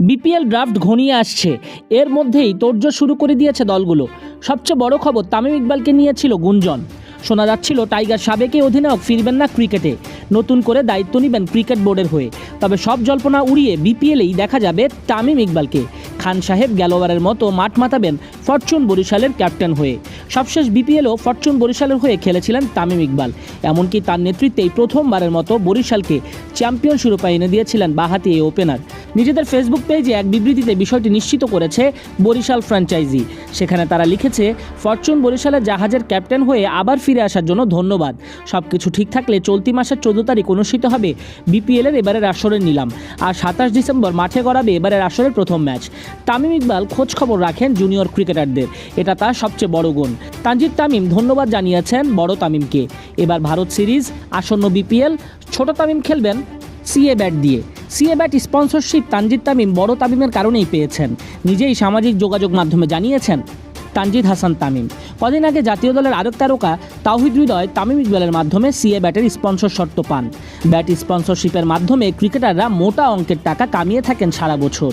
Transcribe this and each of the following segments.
BPL draft ঘনিয়ে আসছে। এর মধ্যেই তোড়জোড় শুরু করে দিয়েছে দলগুলো। সবচেয়ে বড় খবর তামিম ইকবালকে নিয়েছিল গুঞ্জন। শোনা যাচ্ছিল, টাইগার সাবেকে অধিনায়ক ফিরবেন না ক্রিকেটে। নতুন করে দায়িত্ব নেবেন ক্রিকেট বোর্ডের হয়ে। তবে সব জল্পনা উড়িয়ে বিপিএলেই দেখা যাবে তামিম ইকবালকে। খান সাহেব গেলোয়ারের মতো মাঠ মাতাবেন ফরচুন বরিশালের ক্যাপ্টেন হয়ে। সবশেষ বিপিএলও ফরচুন বরিশালের হয়ে খেলেছিলেন তামিম ইকবাল। এমনকি তার নেতৃত্বেই প্রথমবারের মতো বরিশালকে চ্যাম্পিয়ন শিরোপা এনে দিয়েছিলেন বাহাতি এই ওপেনার। নিজেদের ফেসবুক পেজে এক বিবৃতিতে বিষয়টি নিশ্চিত করেছে বরিশাল ফ্র্যাঞ্চাইজি। সেখানে তারা লিখেছে, ফরচুন বরিশালের জাহাজের ক্যাপ্টেন হয়ে আবার ফিরে আসার জন্য ধন্যবাদ। সব কিছু ঠিক থাকলে চলতি মাসের চোদ্দ তারিখ অনুষ্ঠিত হবে বিপিএলের এবারের আসরের নিলাম। আর সাতাশ ডিসেম্বর মাঠে গড়াবে এবারের আসরের প্রথম ম্যাচ। তামিম ইকবাল খোঁজ খবর রাখেন জুনিয়র ক্রিকেটারদের। এটা তার সবচেয়ে বড় গুণ। তানজিদ তামিম ধন্যবাদ জানিয়েছেন বড় তামিমকে। এবার ভারত সিরিজ আসন্ন বিপিএল, ছোট তামিম খেলবেন সিএ ব্যাট দিয়ে। CA bat sponsorship Tanzid Tamim বড় তামিমের কারণেই পেয়েছেন। নিজেই সামাজিক যোগাযোগ মাধ্যমে জানিয়েছেন তানজিদ হাসান তামিম। কদিন আগে জাতীয় দলের আরেক তারকা তাওহিদ হৃদয় তামিম ইকবালের মাধ্যমে সিএ ব্যাটের স্পন্সর শর্ত পান। ব্যাট স্পন্সরশিপের মাধ্যমে ক্রিকেটাররা মোটা অঙ্কের টাকা কামিয়ে থাকেন সারা বছর।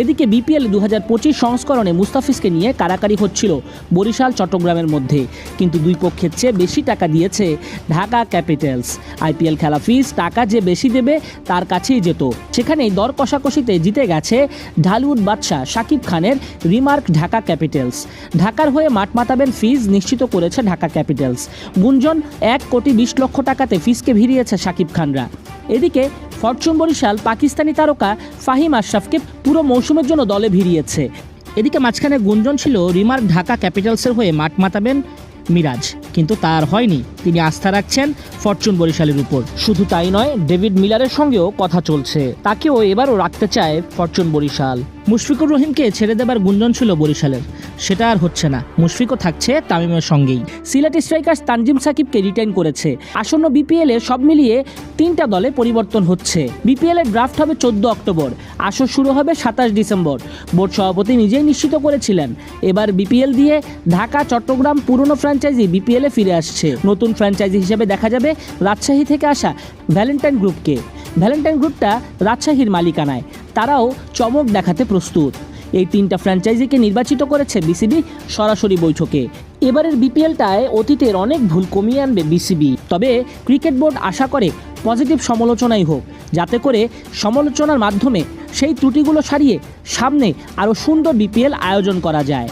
এদিকে বিপিএল দু হাজার পঁচিশ সংস্করণে মুস্তাফিজকে নিয়ে কারাকারি হচ্ছিল বরিশাল, চট্টগ্রামের মধ্যে। কিন্তু দুই পক্ষের চেয়ে বেশি টাকা দিয়েছে ঢাকা ক্যাপিটালস। আইপিএল খেলা ফিস টাকা যে বেশি দেবে তার কাছেই যেত। সেখানেই দর কষাকষিতে জিতে গেছে ঢালিউড বাদশাহ শাকিব খানের রিমার্ক ঢাকা ক্যাপিটালস। ঢাকার হয়ে মাঠ মাতাবেন ফিজ নিশ্চিত করেছে ঢাকা ক্যাপিটালস। গুঞ্জন, এক কোটি বিশ লক্ষ টাকাতে ফিজকে ভিড়িয়েছে সাকিব খানরা। এদিকে, ফরচুন বরিশাল পাকিস্তানি তারকা ফাহিম আশরাফকে পুরো মৌসুমের জন্য দলে ভিড়িয়েছে। এদিকে মাঝখানে গুঞ্জন ছিল, রিমার্ক ঢাকা ক্যাপিটালসের হয়ে মাঠ মাতাবেন মিরাজ, কিন্তু তার হয়নি। তিনি আস্থা রাখছেন ফরচুন বরিশালের উপর। শুধু তাই নয়, ডেভিড মিলারের সঙ্গেও কথা চলছে। তাকেও এবারও রাখতে চায় ফরচুন বরিশাল। মুশফিকুর রহিমকে ছেড়ে দেবার গুঞ্জন ছিল বরিশালের। সেটা আর হচ্ছে না। মুশফিকও থাকছে তামিমের সঙ্গেই। সিলেট স্ট্রাইকার্স তানজিম সাকিবকে রিটার্ন করেছে। আসন্ন বিপিএল এ সব মিলিয়ে তিনটা দলে পরিবর্তন হচ্ছে। বিপিএল এর ড্রাফট হবে চোদ্দ অক্টোবর। আসর শুরু হবে সাতাশ ডিসেম্বর। বোর্ড সভাপতি নিজেই নিশ্চিত করেছিলেন। এবার বিপিএল দিয়ে ঢাকা, চট্টগ্রাম পুরনো ফ্র্যাঞ্চাইজি বিপিএল ফিরে আসছে। নতুন ফ্র্যাঞ্চাইজি হিসেবে দেখা যাবে রাজশাহী থেকে আসা ভ্যালেন্টাইন গ্রুপকে ভ্যালেন্টাইন গ্রুপটা রাজশাহীর মালিকানায়। তারাও চমক দেখাতে প্রস্তুত। এই তিনটা ফ্র্যাঞ্চাইজিকে নির্বাচিত করেছে বিসিবি সরাসরি বৈঠকে। এবারের বিপিএলটায় অতীতের অনেক ভুল কমিয়ে আনবে বিসিবি তবে ক্রিকেট বোর্ড আশা করে পজিটিভ সমালোচনাই হোক, যাতে করে সমালোচনার মাধ্যমে সেই ত্রুটিগুলো সারিয়ে সামনে আরও সুন্দর বিপিএল আয়োজন করা যায়।